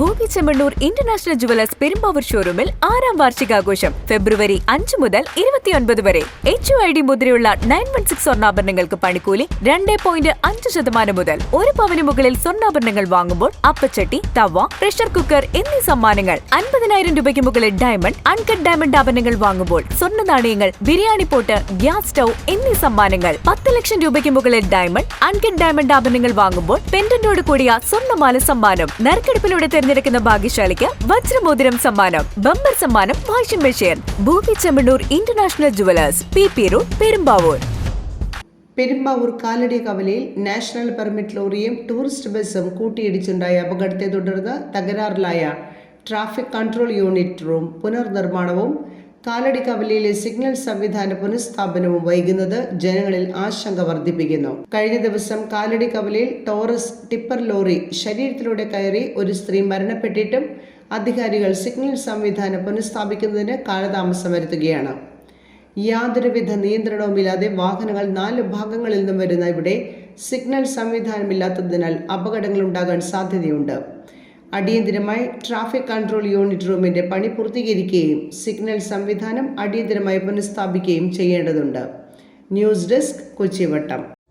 ഭൂമി Chemmanur international jewellers Perumbavoor ഷോറൂമിൽ ആറാം വാർഷികാഘോഷം ഫെബ്രുവരി അഞ്ച് മുതൽ ഇരുപത്തിയൊൻപത് വരെ. എച്ച് ഐ ഡി മുദ്രയുള്ള നയൻ വൺ സിക്സ് സ്വർണാഭരണങ്ങൾക്ക് പണിക്കൂലി രണ്ട് പോയിന്റ് അഞ്ച് ശതമാനം മുതൽ ഒരു പവന് മുകളിൽ സ്വർണാഭരണങ്ങൾ വാങ്ങുമ്പോൾ അപ്പച്ചട്ടി തവ പ്രഷർ കുക്കർ എന്നീ സമ്മാനങ്ങൾ അൻപതിനായിരം രൂപയ്ക്ക് മുകളിൽ ഡയമണ്ട് അൺകട്ട് ഡയമണ്ട് ആഭരണങ്ങൾ വാങ്ങുമ്പോൾ സ്വർണ നാണയങ്ങൾ ബിരിയാണി പോട്ട് ഗ്യാസ് സ്റ്റൗ എന്നീ സമ്മാനങ്ങൾ പത്ത് ലക്ഷം രൂപയ്ക്ക് മുകളിൽ ഡയമണ്ട് അൺകട്ട് ഡയമണ്ട് ആഭരണങ്ങൾ വാങ്ങുമ്പോൾ പെൻഡന്റോട് കൂടിയ സ്വർണമാല സമ്മാനം നറുക്കെടുപ്പിലൂടെ തിരഞ്ഞെടുക്കുന്ന ഭാഗ്യശാലിക്ക് വജ്രമോതിരം സമ്മാനം ബമ്പർ സമ്മാനം വാഷിംഗ് മെഷീൻ. ഭൂമി Chemmanur international jewellers P P road Perumbavoor. Perumbavoor Kalady കവലയിൽ നാഷണൽ പെർമിറ്റ് ലോറിയും ടൂറിസ്റ്റ് ബസ്സും കൂട്ടിയിടിച്ചുണ്ടായ അപകടത്തെ തുടർന്ന് തകരാറിലായ ട്രാഫിക് കൺട്രോൾ യൂണിറ്റ് റൂം പുനർനിർമ്മാണവും കാലടി കവലയിലെ സിഗ്നൽ സംവിധാന പുനഃസ്ഥാപനവും വൈകുന്നത് ജനങ്ങളിൽ ആശങ്ക വർദ്ധിപ്പിക്കുന്നു. കഴിഞ്ഞ ദിവസം കാലടി കവലയിൽ ടോറസ് ടിപ്പർ ലോറി ശരീരത്തിലൂടെ കയറി ഒരു സ്ത്രീ മരണപ്പെട്ടിട്ടും അധികാരികൾ സിഗ്നൽ സംവിധാനം പുനഃസ്ഥാപിക്കുന്നതിന് കാലതാമസം വരുത്തുകയാണ്. യാതൊരുവിധ നിയന്ത്രണവുമില്ലാതെ വാഹനങ്ങൾ നാല് ഭാഗങ്ങളിൽ നിന്നും വരുന്ന ഇവിടെ സിഗ്നൽ സംവിധാനമില്ലാത്തതിനാൽ അപകടങ്ങൾ ഉണ്ടാകാൻ സാധ്യതയുണ്ട്. അടിയന്തിരമായി ട്രാഫിക് കൺട്രോൾ യൂണിറ്റ് റൂമിന്റെ പണി പൂർത്തീകരിക്കുകയും സിഗ്നൽ സംവിധാനം അടിയന്തിരമായി പുനഃസ്ഥാപിക്കുകയും ചെയ്യേണ്ടതുണ്ട്. News desk Kochivattam.